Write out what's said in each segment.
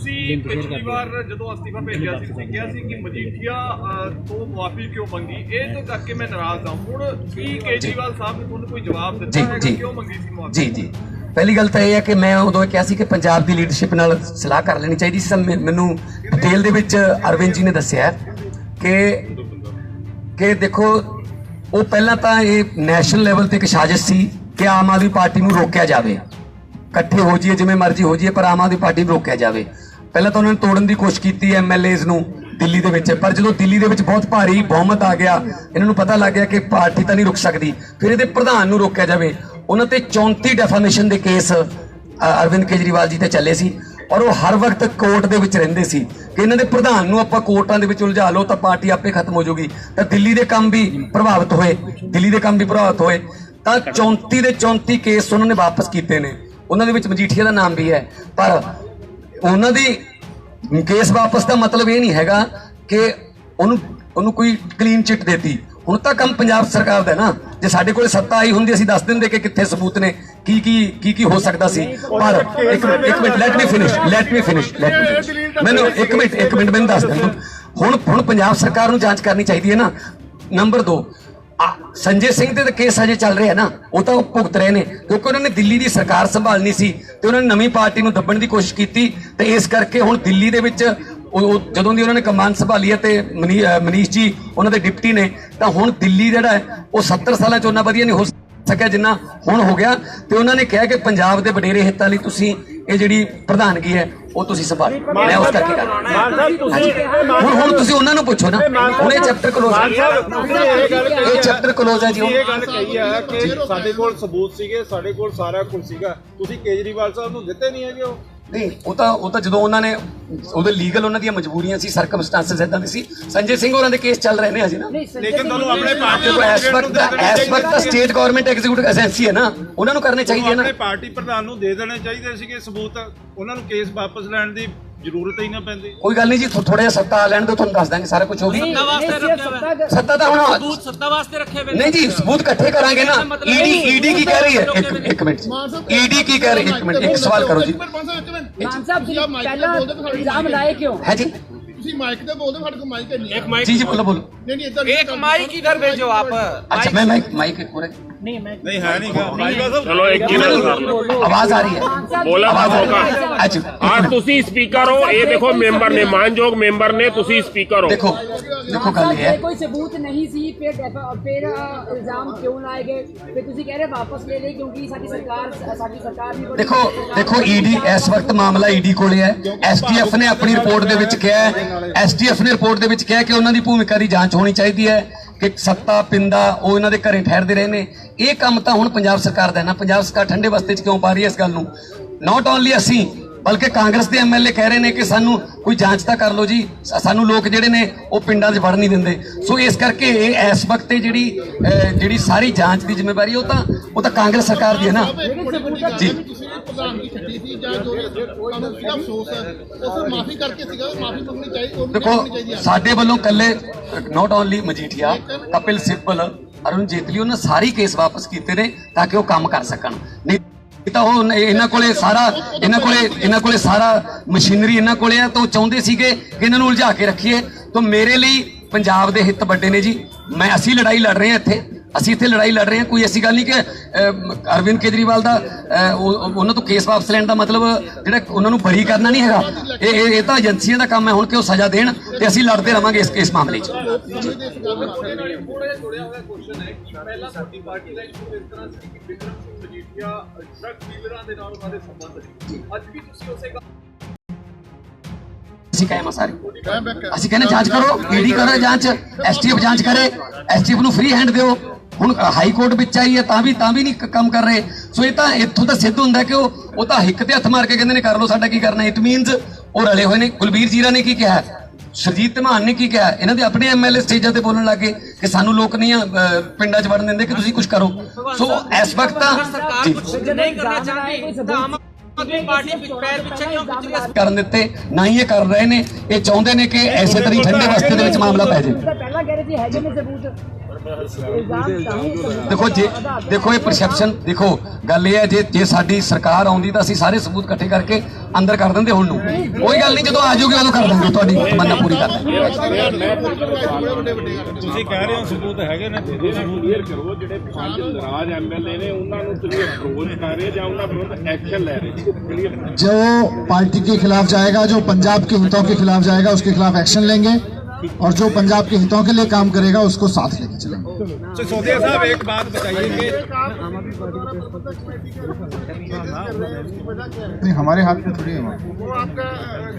ਤੁਸੀਂ ਪਿਛਲੀ ਵਾਰ ਜਦੋਂ ਅਸਤੀਫਾ ਭੇਜਿਆ ਸੀ ਤੁਸੀਂ ਕਿਹਾ ਸੀ ਕਿ ਮਜੀਠੀਆ ਤੋਂ ਮੁਆਫੀ ਕਿਉਂ ਮੰਗੀ? ਇਹ ਤੋਂ ਕਰਕੇ ਮੈਂ ਨਾਰਾਜ਼ ਹਾਂ। ਹੁਣ ਕੀ ਕੇਜਰੀਵਾਲ ਸਾਹਿਬ ਨੇ ਤੁਹਾਨੂੰ ਕੋਈ ਜਵਾਬ ਦਿੱਤਾ ਹੈਗਾ ਜੀ। ਕਿਉਂ ਮੰਗੀ ਸੀ ਮੁਆਫੀ? ਜੀ ਜੀ। ਪਹਿਲੀ ਗੱਲ ਤਾਂ ਇਹ ਹੈ ਕਿ ਮੈਂ ਉਦੋਂ ਕਿਹਾ ਸੀ ਕਿ ਪੰਜਾਬ ਦੀ ਲੀਡਰਸ਼ਿਪ ਨਾਲ ਸਲਾਹ ਕਰ ਲੈਣੀ ਚਾਹੀਦੀ ਸੀ। ਮੈਨੂੰ ਡਿਟੇਲ ਦੇ ਵਿੱਚ ਅਰਵਿੰਦ ਜੀ ਨੇ ਦੱਸਿਆ ਹੈ ਕਿ ਕਿ ਦੇਖੋ ਉਹ ਪਹਿਲਾਂ ਤਾਂ ਇਹ ਨੈਸ਼ਨਲ ਲੈਵਲ ਤੇ ਇੱਕ ਸਾਜ਼ਿਸ਼ ਸੀ ਕਿ ਆਮ ਆਦਮੀ ਪਾਰਟੀ ਨੂੰ ਰੋਕਿਆ ਜਾਵੇ। ਇਕੱਠੇ ਹੋ ਜਾਈਏ ਜਿਵੇਂ ਮਰਜ਼ੀ ਹੋ ਜਾਈਏ ਪਰ ਆਮ ਆਦਮੀ ਪਾਰਟੀ ਨੂੰ ਰੋਕਿਆ ਜਾਵੇ। ਪਹਿਲਾਂ ਤਾਂ ਉਹਨਾਂ ਨੇ ਤੋੜਨ ਦੀ ਕੋਸ਼ਿਸ਼ ਕੀਤੀ ਐਮਐਲਏਜ਼ ਨੂੰ ਦਿੱਲੀ ਦੇ ਵਿੱਚ। ਪਰ ਜਦੋਂ ਦਿੱਲੀ ਦੇ ਵਿੱਚ ਬਹੁਤ ਭਾਰੀ ਬਹੁਮਤ ਆ ਗਿਆ, ਇਹਨਾਂ ਨੂੰ ਪਤਾ ਲੱਗ ਗਿਆ ਕਿ ਪਾਰਟੀ ਤਾਂ ਨਹੀਂ ਰੁਕ ਸਕਦੀ। ਫਿਰ ਇਹਦੇ ਪ੍ਰਧਾਨ ਨੂੰ ਰੋਕਿਆ ਜਾਵੇ। ਉਹਨਾਂ ਤੇ 34 ਡੈਫਾਮੇਸ਼ਨ ਦੇ ਕੇਸ ਅਰਵਿੰਦ ਕੇਜਰੀਵਾਲ ਜੀ ਤੇ ਚੱਲੇ ਸੀ। ਔਰ ਉਹ ਹਰ ਵਕਤ ਕੋਰਟ ਦੇ ਵਿੱਚ ਰਹਿੰਦੇ ਸੀ। ਕਿ ਇਹਨਾਂ ਦੇ ਪ੍ਰਧਾਨ ਨੂੰ ਆਪਾਂ ਕੋਰਟਾਂ ਦੇ ਵਿੱਚ ਉਲਝਾ ਲਓ ਤਾਂ ਪਾਰਟੀ ਆਪੇ ਖਤਮ ਹੋ ਜਾਊਗੀ ਤਾਂ ਦਿੱਲੀ ਦੇ ਕੰਮ ਵੀ ਪ੍ਰਭਾਵਿਤ ਹੋਏ। ਦਿੱਲੀ ਦੇ ਕੰਮ ਵੀ ਪ੍ਰਭਾਵਿਤ ਹੋਏ। ਤਾਂ 34 ਦੇ 34 ਕੇਸ ਉਹਨਾਂ ਨੇ ਵਾਪਸ ਕੀਤੇ ਨੇ। ਉਹਨਾਂ ਦੇ ਵਿੱਚ ਮਜੀਠੀਆ ਦਾ ਨਾਮ ਵੀ ਹੈ। ਪਰ ਉਹਨਾਂ ਦੀ ਕੇਸ ਵਾਪਸ ਦਾ ਮਤਲਬ ਇਹ ਨਹੀਂ ਹੈਗਾ ਕਿ ਉਹਨੂੰ ਉਹਨੂੰ ਕੋਈ ਕਲੀਨ ਚਿੱਟ ਦੇਤੀ। ਹੁਣ ਤਾਂ ਕੰਮ ਪੰਜਾਬ ਸਰਕਾਰ ਦਾ ਨਾ। ਜੇ ਸਾਡੇ ਕੋਲ ਸੱਤਾ ਆਈ ਹੁੰਦੀ, ਅਸੀਂ ਦੱਸ ਦਿੰਦੇ ਕਿ ਕਿੱਥੇ ਸਬੂਤ ਨੇ, ਕੀ ਕੀ ਕੀ ਕੀ ਹੋ ਸਕਦਾ ਸੀ। ਪਰ ਇੱਕ ਮਿੰਟ ਇੱਕ minute let me finish let me finish let me finish ਮੈਨੂੰ ਇੱਕ ਮਿੰਟ ਇੱਕ ਮਿੰਟ ਮੈਨੂੰ ਦੱਸ ਦਿੰਦਾ ਹੁਣ ਹੁਣ ਪੰਜਾਬ ਸਰਕਾਰ ਨੂੰ ਜਾਂਚ ਕਰਨੀ ਚਾਹੀਦੀ ਹੈ ਨਾ। ਨੰਬਰ 2 ਸੰਜੇ ਸਿੰਘ ਦੇ ਤਾਂ ਕੇਸ ਹਜੇ ਚੱਲ ਰਿਹਾ ਨਾ, ਉਹ ਤਾਂ ਉਹ ਭੁਗਤ ਰਹੇ ਨੇ। ਕਿਉਂਕਿ ਉਹਨਾਂ ਨੇ ਦਿੱਲੀ ਦੀ ਸਰਕਾਰ ਸੰਭਾਲਣੀ ਸੀ ਤੇ ਉਹਨਾਂ ਨੇ ਨਵੀਂ ਪਾਰਟੀ ਨੂੰ ਦੱਬਣ ਦੀ ਕੋਸ਼ਿਸ਼ ਕੀਤੀ ਤੇ ਇਸ ਕਰਕੇ ਹੁਣ ਦਿੱਲੀ ਦੇ ਵਿੱਚ ਉਹ ਜਦੋਂ ਦੀ ਉਹਨਾਂ ਨੇ ਕਮਾਨ ਸੰਭਾਲੀ ਹੈ ਤੇ ਮਨੀ- ਮਨੀਸ਼ ਜੀ, ਉਹਨਾਂ ਦੇ ਡਿਪਟੀ ਨੇ, ਤਾਂ ਹੁਣ ਦਿੱਲੀ ਜਿਹੜਾ ਹੈ, ਉਹ 70 ਸਾਲਾਂ ਚ ਉਹਨਾਂ ਵਧੀਆ ਨਹੀਂ ਹੋ ਸਕਿਆ ਜਿੰਨਾ ਹੁਣ ਹੋ ਗਿਆ। ਤੇ ਉਹਨਾਂ ਨੇ ਕਿਹਾ ਕਿ ਪੰਜਾਬ ਦੇ ਵਡੇਰੇ ਹਿੱਤਾਂ ਲਈ ਤੁਸੀਂ ਇਹ ਜਿਹੜੀ ਪ੍ਰਧਾਨਗੀ ਹੈ ਉਹ ਤੁਸੀਂ ਸੰਭਾਲ। ਮੈਂ ਉਸ ਕਰਕੇ ਕਰ ਮਾਨ ਸਾਹਿਬ ਤੁਸੀਂ ਹੁਣ ਹੁਣ ਤੁਸੀਂ ਉਹਨਾਂ ਨੂੰ ਪੁੱਛੋ ਨਾ। ਹੁਣ ਇਹ ਚੈਪਟਰ ਕਲੋਜ਼ ਤੁਸੀਂ ਇਹ ਚੈਪਟਰ ਕਲੋਜ਼ ਹੈ। ਜੀ ਇਹ ਗੱਲ ਕਹੀ ਹੈ ਕਿ ਸਾਡੇ ਕੋਲ ਸਬੂਤ ਸੀਗੇ ਸਾਡੇ ਕੋਲ ਸਾਰਾ ਕੁਝ ਸੀਗਾ। ਤੁਸੀਂ ਕੇਜਰੀਵਾਲ ਸਾਹਿਬ ਨੂੰ ਦਿੱਤੇ ਨਹੀਂ ਹੈਗੇ ਉਹ? ਨਹੀਂ ਉਹ ਤਾਂ ਉਹ ਤਾਂ ਜਦੋਂ ਉਹਨਾਂ ਨੇ ਉਹਦੇ ਲੀਗਲ ਉਹਨਾਂ ਦੀਆਂ ਮਜਬੂਰੀਆਂ ਸੀ ਸਰਕਮਸਟੈਂਸਸ ਇਦਾਂ ਦੇ ਸੀ। ਸੰਜੇ ਸਿੰਘ ਹੋਰਾਂ ਦੇ ਕੇਸ ਚੱਲ ਰਹੇ ਨੇ ਹਜੇ ਨਾ। ਲੇਕਿਨ ਤੁਹਾਨੂੰ ਆਪਣੇ ਪਾਰਟੀ ਦੇਖੋ ਇਸ ਵਕਤ ਦਾ ਇਸ ਵਕਤ ਦਾ ਸਟੇਟ ਗਵਰਨਮੈਂਟ ਐਗਜ਼ੀਕਿਊਟਿਵ ਏਜੰਸੀ ਹੈ ਨਾ ਉਹਨਾਂ ਨੂੰ ਕਰਨੇ ਚਾਹੀਦੇ ਨਾ। ਆਪਣੇ ਪਾਰਟੀ ਪ੍ਰਧਾਨ ਨੂੰ ਦੇ ਦੇਣੇ ਚਾਹੀਦੇ ਸੀਗੇ ਸਬੂਤ। ਉਹਨਾਂ ਨੂੰ ਕੇਸ ਵਾਪਸ ਲੈਣ ਦੀ ਜ਼ਰੂਰਤ ਹੀ ਨਾ ਪੈਂਦੀ। ਕੋਈ ਗੱਲ ਨਹੀਂ ਜੀ ਥੋੜਾ ਜਿਹਾ ਸੱਤਾ ਆ ਲੈਣ ਦਿਓ ਤੁਹਾਨੂੰ ਦੱਸ ਦਾਂਗੇ ਸਾਰਾ ਕੁਝ ਹੋ ਗਈ ਸੱਤਾ ਵਾਸਤੇ ਰੱਖਿਆ ਹੋਇਆ। ਸੱਤਾ ਤਾਂ ਹੁਣ ਸਬੂਤ ਸੱਤਾ ਵਾਸਤੇ ਰੱਖੇ ਹੋਏ ਨੇ। ਨਹੀਂ ਜੀ ਸਬੂਤ ਇਕੱਠੇ ਕਰਾਂਗੇ ਨਾ। ਈਡੀ ਈਡੀ ਕੀ ਕਹਿ ਰਹੀ ਹੈ? ਇੱਕ ਮਿੰਟ ਈਡੀ ਕੀ ਕਹਿ ਰਹੀ ਇੱਕ ਮਿੰਟ ਇੱਕ ਸਵਾਲ ਕਰੋ ਜੀ। ਮਾਨ ਮਾਨ ਸਾਹਿਬ ਤੁਸੀਂ ਪਹਿਲਾਂ ਇਲਜ਼ਾਮ ਲਾਏ ਕਿਉਂ ਹੈ ਜੀ ਤੁਸੀਂ ਮਾਈਕ ਤੇ ਬੋਲਦੇ ਸਾਡੇ ਕੋਲ ਮਾਈਕ ਹੈ ਨਹੀਂ एक माइक ਜੀ ਜੀ ਬੋਲੋ ਬੋਲੋ ਨਹੀਂ ਨਹੀਂ ਇਦਾਂ एक माइक इधर भेजो आप अच्छा मैं माइक माइक एक पूरे ਨਹੀਂ ਹੈ ਨਹੀਂ ਗਾ ਚਲੋ ਇੱਕ ਹੀ ਮਿੰਟ ਸਰ आवाज आ रही है ਬੋਲਣ ਦਾ आवाज आ रही ਮੌਕਾ है अच्छा एक ਅੱਜ मिनट। ਤੁਸੀਂ ਸਪੀਕਰ ਹੋ ਇਹ ਦੇਖੋ ਮੈਂਬਰ ਨੇ ਮਾਨਯੋਗ ਮੈਂਬਰ ਨੇ ਤੁਸੀਂ ਸਪੀਕਰ ਹੋ देखो देखो ਗੱਲ ਇਹ ਹੈ ਕੋਈ ਸਬੂਤ ਨਹੀਂ ਸੀ ਫਿਰ ਡੈਫ- ਫਿਰ ਅ, ਇਲਜ਼ਾਮ ਕਿਉਂ ਲਾਏ ਗਏ ਫਿਰ ਤੁਸੀਂ ਕਹਿ ਰਹੇ ਵਾਪਸ ਲੈ ਲਈ ਕਿਉਂਕਿ ਸਾਡੀ ਸਰਕਾਰ ਸਾਡੀ ਸਰਕਾਰ ਵੀ ਬੜੀ- ਦੇਖੋ ਦੇਖੋ ਈਡੀ ਇਸ ਵਕਤ ਮਾਮਲਾ ਈਡੀ ਕੋਲੇ ਹੈ ਐਸਟੀਐਫ ਨੇ ਆਪਣੀ ਰਿਪੋਰਟ ਦੇ ਵਿੱਚ ਕਿਹਾ ਹੈ ਐਸਟੀਐਫ ਨੇ ਰਿਪੋਰਟ ਦੇ ਵਿੱਚ ਕਿਹਾ ਕਿ ਉਹਨਾਂ ਦੀ ਭੂਮਿਕਾ ਦੀ ਜਾਂਚ ਹੋਣੀ ਚਾਹੀਦੀ ਹੈ ਕਿ ਸੱਤਾ ਪਿੰਦਾ ਉਹ ਇਹਨਾਂ ਦੇ ਘਰੇ ਠਹਿਰਦੇ ਰਹੇ ਨੇ। ਇਹ ਕੰਮ ਤਾਂ ਹੁਣ ਪੰਜਾਬ ਸਰਕਾਰ ਦਾ ਹੈ ਨਾ। ਪੰਜਾਬ ਸਰਕਾਰ ਠੰਡੇ ਬਸਤੇ 'ਚ ਕਿਉਂ ਪਾ ਰਹੀ ਹੈ ਇਸ ਗੱਲ ਨੂੰ? ਨਾਟ ਓਨਲੀ ਅਸੀਂ ਬਲਕਿ ਕਾਂਗਰਸ ਦੇ ਐਮਐਲਏ ਕਹਿ ਰਹੇ ਨੇ ਕਿ ਸਾਨੂੰ ਕੋਈ ਜਾਂਚ ਤਾਂ ਕਰ ਲਓ ਜੀ। ਸਾਨੂੰ ਲੋਕ ਜਿਹੜੇ ਨੇ ਉਹ ਪਿੰਡਾਂ 'ਚ ਵੜ ਨਹੀਂ ਦਿੰਦੇ। ਸੋ ਇਸ ਕਰਕੇ ਇਹ ਇਸ ਵਕਤ ਇਹ ਜਿਹੜੀ ਜਿਹੜੀ ਸਾਰੀ ਜਾਂਚ ਦੀ ਜ਼ਿੰਮੇਵਾਰੀ ਉਹ ਤਾਂ ਉਹ ਤਾਂ ਕਾਂਗਰਸ ਸਰਕਾਰ ਦੀ ਹੈ ਨਾ। ਜੀ। ਦੇਖੋ, ਸਾਡੇ ਵੱਲੋਂ ਕੱਲੇ ਨਾਟ ਓਨਲੀ ਮਜੀਠੀਆ ਕਪਿਲ ਸਿੱਬਲ, ਅਰੁਣ ਜੇਤਲੀ, ਉਹਨਾਂ ਸਾਰੇ ਕੇਸ ਵਾਪਸ ਕੀਤੇ ਨੇ ਤਾਂ ਕਿ ਉਹ ਕੰਮ ਕਰ ਸਕਣ। ਨਹੀਂ ਤਾਂ ਉਹ ਇਹਨਾਂ ਕੋਲੇ ਸਾਰਾ, ਇਹਨਾਂ ਕੋਲੇ ਇਹਨਾਂ ਕੋਲੇ ਸਾਰਾ ਮਸ਼ੀਨਰੀ ਇਹਨਾਂ ਕੋਲੇ ਆ, ਤਾਂ ਉਹ ਚਾਹੁੰਦੇ ਸੀਗੇ ਕਿ ਇਹਨਾਂ ਨੂੰ ਉਲਝਾ ਕੇ ਰੱਖੀਏ। ਤਾਂ ਮੇਰੇ ਲਈ ਪੰਜਾਬ ਦੇ ਹਿੱਤ ਵੱਡੇ ਨੇ ਜੀ। ਮੈਂ, ਅਸੀਂ ਲੜਾਈ ਲੜ ਰਹੇ ਹਾਂ ਇੱਥੇ। ਅਸੀਂ ਇੱਥੇ ਲੜਾਈ ਲੜ ਰਹੇ ਹਾਂ। ਕੋਈ ਐਸੀ ਗੱਲ ਨਹੀਂ ਕਿ ਅਰਵਿੰਦ ਕੇਜਰੀਵਾਲ ਦਾ ਉਹਨਾਂ ਤੋਂ ਕੇਸ ਵਾਪਸ ਲੈਣ ਦਾ ਮਤਲਬ ਜਿਹੜਾ ਉਹਨਾਂ ਨੂੰ ਬਰੀ ਕਰਨਾ ਨਹੀਂ ਹੈਗਾ। ਇਹ ਇਹ ਤਾਂ ਏਜੰਸੀਆਂ ਦਾ ਕੰਮ ਹੈ। ਹੁਣ ਕਿ ਉਹ ਸਜ਼ਾ ਦੇਣ ਤੇ ਅਸੀਂ ਲੜਦੇ ਰਵਾਂਗੇ ਇਸ ਇਸ ਮਾਮਲੇ 'ਚ। ਪਹਿਲਾਂ ਤੁਹਾਡੀ ਪਾਰਟੀ ਦਾ ਇਸ ਤਰ੍ਹਾਂ ਸੀ ਕਿ ਬਿਕਰਮ ਸਿੰਘ ਮਜੀਠੀਆ ਡਰਗ ਡੀਲਰਾਂ ਦੇ ਨਾਲ ਉਹਨਾਂ ਦੇ ਸੰਬੰਧ ਸੀ ਅੱਜ ਵੀ ਤੁਸੀਂ ਉਸੇ ਗੱਲ ਅਸੀਂ ਕਹੇ ਸਾਰੇ। ਅਸੀਂ ਕਹਿੰਦੇ ਜਾਂਚ ਕਰੋ ਈਡੀ ਕਰੋ ਜਾਂਚ ਐਸਟੀਐਫ ਜਾਂਚ ਕਰੇ। ਐਸਟੀਐਫ ਨੂੰ ਫ੍ਰੀ ਹੈਂਡ ਦਿਓ। ਹੁਣ ਹਾਈ ਕੋਰਟ ਵਿੱਚ ਆਈ ਹੈ ਤਾਂ ਵੀ ਤਾਂ ਵੀ ਨਹੀਂ ਕੰਮ ਕਰ ਰਹੇ। ਸੋ ਇਹ ਤਾਂ ਇੱਥੋਂ ਤਾਂ ਸਿੱਧ ਹੁੰਦਾ ਕਿ ਉਹ ਉਹ ਤਾਂ ਹਿੱਕ ਤੇ ਹੱਥ ਮਾਰ ਕੇ ਕਹਿੰਦੇ ਨੇ ਕਰ ਲਓ ਸਾਡਾ ਕੀ ਕਰਨਾ ਇਟ ਮੀਨਸ ਉਹ ਰਲੇ ਹੋਏ ਨੇ। ਕੁਲਬੀਰ ਜੀਰਾ ਨੇ ਕੀ ਕਿਹਾ ਸਰਜੀਤ ਧਮਾਨ ਨੇ ਕੀ ਕਿਹਾ? ਇਹਨਾਂ ਦੇ ਆਪਣੇ ਐਮਐਲਏ ਸਟੇਜਾਂ ਤੇ ਬੋਲਣ ਲੱਗੇ ਕਿ ਸਾਨੂੰ ਲੋਕ ਨਹੀਂ ਪਿੰਡਾਂ 'ਚ ਵੜਨ ਦਿੰਦੇ ਕਿ ਤੁਸੀਂ ਕੁਝ ਕਰੋ। ਸੋ ਇਸ ਵਕਤ ਤਾਂ ਸਰਕਾਰ ਨਹੀਂ ਕਰਨਾ ਚਾਹੁੰਦੀ। ਤਾਂ ਕਰਨ ਦਿੱਤੇ ਨਾ ਹੀ ਇਹ ਕਰ ਰਹੇ ਨੇ। ਇਹ ਚਾਹੁੰਦੇ ਨੇ ਕਿ ਐਸੇ ਤਰੀਕੇ ਠੰਡੇ ਵਸਤੇ ਦੇ ਵਿੱਚ ਮਾਮਲਾ ਪੈ ਜਾਵੇ। ਦੇਖੋ ਜੇ ਦੇਖੋ ਇਹ ਪਰਸੈਪਸ਼ਨ ਦੇਖੋ ਗੱਲ ਇਹ ਹੈ ਜੇ ਜੇ ਸਾਡੀ ਸਰਕਾਰ ਆਉਂਦੀ ਤਾਂ ਅਸੀਂ ਸਾਰੇ ਸਬੂਤ ਇਕੱਠੇ ਕਰਕੇ ਅੰਦਰ ਕਰ ਦਿੰਦੇ ਹੁਣ ਨੂੰ ਕੋਈ ਗੱਲ ਨਹੀਂ ਜਦੋਂ ਆ ਜਾਊਗੀ ਉਦੋਂ ਕਰ ਦਾਂਗੇ ਤੁਹਾਡੀ ਤਮੰਨਾ ਪੂਰੀ ਕਰ ਦਾਂਗੇ ਤੁਸੀਂ ਕਹਿ ਰਹੇ ਹੋ ਸਬੂਤ ਹੈਗੇ ਨੇ ਦੇ ਦਿਓ ਸਬੂਤ ਕਲੀਅਰ ਕਰੋ ਜਿਹੜੇ ਪੰਜ ਨਾਰਾਜ਼ ਐਮਐਲਏ ਨੇ ਉਹਨਾਂ ਨੂੰ ਤੁਸੀਂ ਅਪਰੋਚ ਕਰ ਰਹੇ ਜਾਂ ਉਹਨਾਂ ਵਿਰੁੱਧ ਐਕਸ਼ਨ ਲੈ ਰਹੇ ਕਲੀਅਰ जो पार्टी के खिलाफ जाएगा जो पंजाब के हितों के खिलाफ जाएगा उसके खिलाफ एक्शन लेंगे और जो पंजाब के हितों के लिए काम करेगा उसको साथ लेके चलेंगे। सिसोदिया साहब एक बात बताइए नहीं हमारे हाथ में थोड़ी है वो। वो आपका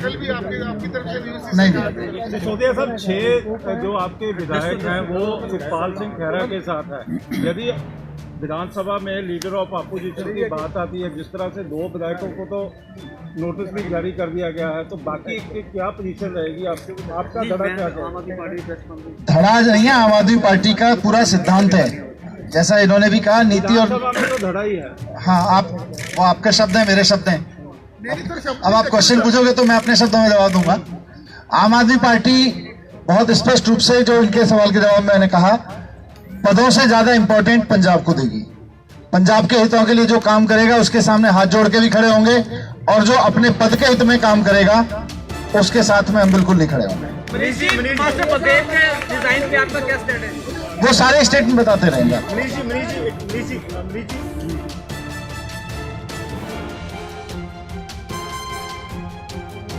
कल भी आपकी आपकी तरफ़ से न्यूज़ नहीं। नहीं सिसोदिया साहब छह जो आपके विधायक हैं वो सुखपाल सिंह खैरा के साथ है। यदि विधानसभा में लीडर ऑफ़ अपोजिशन की बात आती है जिस तरह से दो विधायकों को तो नोटिस भी जारी कर दिया गया है तो बाकी की क्या पोजीशन रहेगी? आपके आपका धड़ा क्या है? धड़ा नहीं है आम आदमी पार्टी का पूरा सिद्धांत है। जैसा इन्होंने भी कहा नीति और तो धड़ा ही है। हाँ आप वो आपके शब्द हैं मेरे शब्द हैं। तो अब आप क्वेश्चन पूछोगे तो मैं अपने शब्दों में जवाब दूँगा। आम आदमी पार्टी बहुत स्पष्ट रूप से जो इनके सवाल के जवाब में मैंने कहा पदों से ज़्यादा इंपॉर्टेंट पंजाब को देगी। पंजाब के हितों के लिए जो काम करेगा उसके सामने हाथ जोड़ के भी खड़े होंगे और जो अपने पद के हित में काम करेगा उसके साथ में हम बिल्कुल नहीं खड़े होंगे। वो सारे स्टेटमेंट बताते रहेंगे